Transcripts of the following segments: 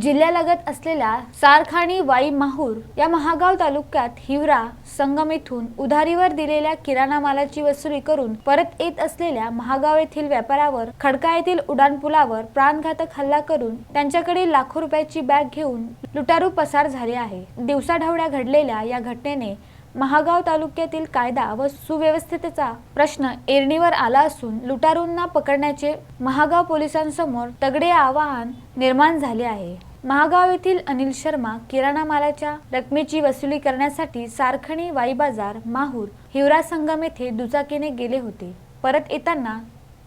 जिल्ह्यालगत असलेल्या सारखाणी वाई माहूर या महागाव तालुक्यात हिवरा संगम येथून उधारीवर दिलेल्या किराणा मालाची वसुली करून परत येत असलेल्या महागाव येथील व्यापाऱ्यावर खडका येथील उड्डाणपुलावर प्राणघातक हल्ला करून त्यांच्याकडे लाखो रुपयाची बॅग घेऊन लुटारू पसार झाले आहे. दिवसाढवळ्या घडलेल्या या घटनेने महागाव तालुक्यातील कायदा व सुव्यवस्थेचा प्रश्न एरणीवर आला असून लुटारूंना पकडण्याचे महागाव पोलिसांसमोर तगडे आवाहन निर्माण झाले आहे. महागाव येथील अनिल शर्मा किराणा मालाच्या रकमेची वसुली करण्यासाठी सारखणी वाई बाजार माहूर हिवरा संगम येथे दुचाकीने गेले होते. परत येताना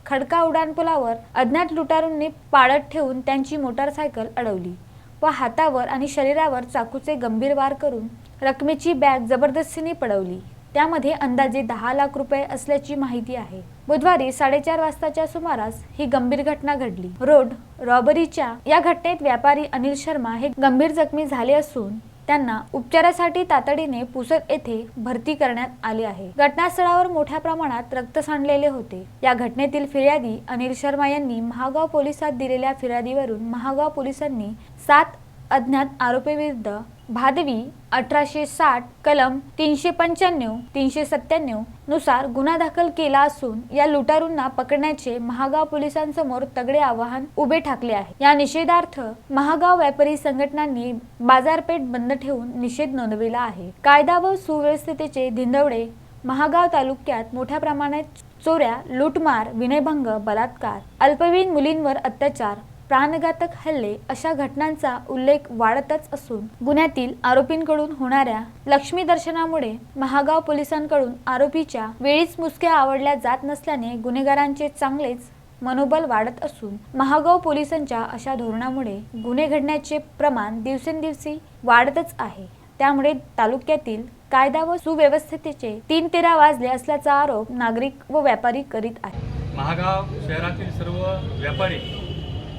खडका उड्डाणपुलावर अज्ञात लुटारूंनी पाळत ठेवून त्यांची मोटारसायकल अडवली व हातावर आणि शरीरावर चाकूचे गंभीर वार करून रकमेची बॅग जबरदस्तीने पडवली. त्यामध्ये अंदाजे दहा लाख रुपये असल्याची माहिती आहे. बुधवारी साडेचार वाजताच्या सुमारास ही गंभीर घटना घडली. रोड रॉबरीच्या या घटनेत व्यापारी अनिल शर्मा हे गंभीर जखमी झाले असून त्यांना उपचारासाठी तातडीने पुसद येथे भरती करण्यात आले आहे. घटनास्थळावर मोठ्या प्रमाणात रक्त सांडलेले होते. या घटनेतील फिर्यादी अनिल शर्मा यांनी महागाव पोलिसात दिलेल्या फिर्यादीवरून महागाव पोलिसांनी सात अज्ञात आरोपीविरुद्ध भादवी अठराशे साठ कलम तीनशे पंच्याण्णव तीनशे सत्त्याण्णवनुसार गुन्हा दाखल केला असून या लुटारूंना पकडण्याचे महागाव पोलिसांसमोर तगडे आवाहन उभे ठाकले आहे. या निषेधार्थ महागाव व्यापारी संघटनांनी बाजारपेठ बंद ठेवून निषेध नोंदविला आहे. कायदा व सुव्यवस्थेचे धिंदवडे महागाव तालुक्यात मोठ्या प्रमाणात चोऱ्या लूटमार विनयभंग बलात्कार अल्पवयीन मुलींवर अत्याचार प्राणघातक हल्ले अशा घटनांचा उल्लेख वाढतच असून गुन्ह्यातील आरोपींकडून होणाऱ्या लक्ष्मी दर्शनामुळे महागाव पोलिसांकडून आरोपीच्या वेळीच मुसक्या आवडल्या जात नसल्याने गुन्हेगारांचे चांगलेच मनोबल वाढत असून महागाव पोलिसांच्या अशा धोरणामुळे गुन्हे घडण्याचे प्रमाण दिवसेंदिवसी वाढतच आहे. त्यामुळे तालुक्यातील कायदा व सुव्यवस्थेचे तीन तेरा वाजले असल्याचा आरोप नागरिक व व्यापारी करीत आहे महागाव शहरातील सर्व व्यापारी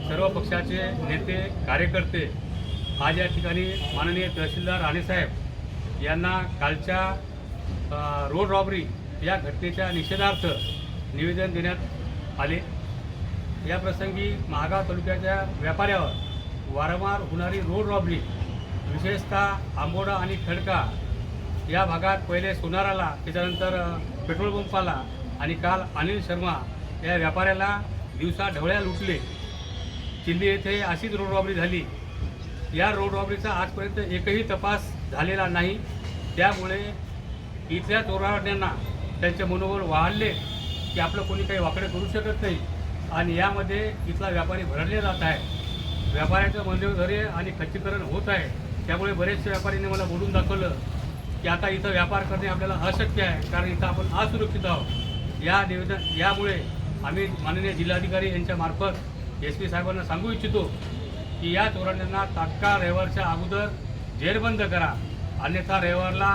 सर्व पक्षाचे नेते कार्यकर्ते आज या ठिकाणी माननीय तहसीलदार राणेसाहेब यांना कालच्या रोड रॉबरी या घटनेच्या निषेधार्थ निवेदन देण्यात आले. या प्रसंगी महागाव तालुक्याच्या व्यापाऱ्यावर वारंवार होणारी रोड रॉबरी विशेषतः आंबोडा आणि खडका या भागात पहिले सोनाराला त्याच्यानंतर पेट्रोल पंपाला आणि काल अनिल शर्मा या व्यापाऱ्याला दिवसा ढवळ्या लुटले. चिल्ली येथे अशीच रोड रॉबरी झाली. या रोड रॉबरीचा आजपर्यंत एकही तपास झालेला नाही. त्यामुळे इथल्या चोराड्यांना त्यांचे मनोबल वाढले की आपलं कोणी काही वाकडे करू शकत नाही. आणि यामध्ये इथला व्यापारी भरडले जात आहे. व्यापाऱ्याचं मनोधैर्य आणि खच्चीकरण होत आहे. त्यामुळे बरेचसे व्यापाऱ्यांनी मला बोलून दाखवलं की आता इथं व्यापार करणे आपल्याला अशक्य आहे कारण इथं आपण असुरक्षित आहोत. या निवेदन यामुळे आम्ही माननीय जिल्हाधिकारी यांच्यामार्फत एस पी साहेबांना सांगू इच्छितो की या चोरांना तात्काळ रविवारच्या अगोदर जेरबंद करा. अन्यथा रविवारला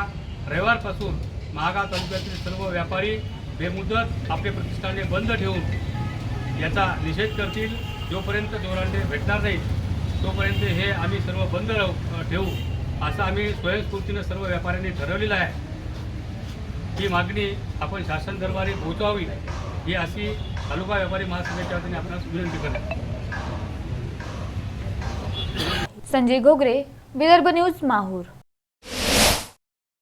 रविवारपासून महागाव तालुक्यातील सर्व व्यापारी बेमुदत आपले प्रतिष्ठाने बंद ठेवून याचा निषेध करतील. जोपर्यंत चोरांडे भेटणार नाहीत तोपर्यंत हे आम्ही सर्व बंद राहू ठेवू असं आम्ही स्वयंस्फूर्तीनं सर्व व्यापाऱ्यांनी ठरवलेलं आहे. ही मागणी आपण शासन दरबारी पोहोचवावी ही अशी તાલુકા વેપારી મહાસંઘ વતીને આપણા સંજય ગોગરે વિદર્ભ ન્યૂઝ માહુર.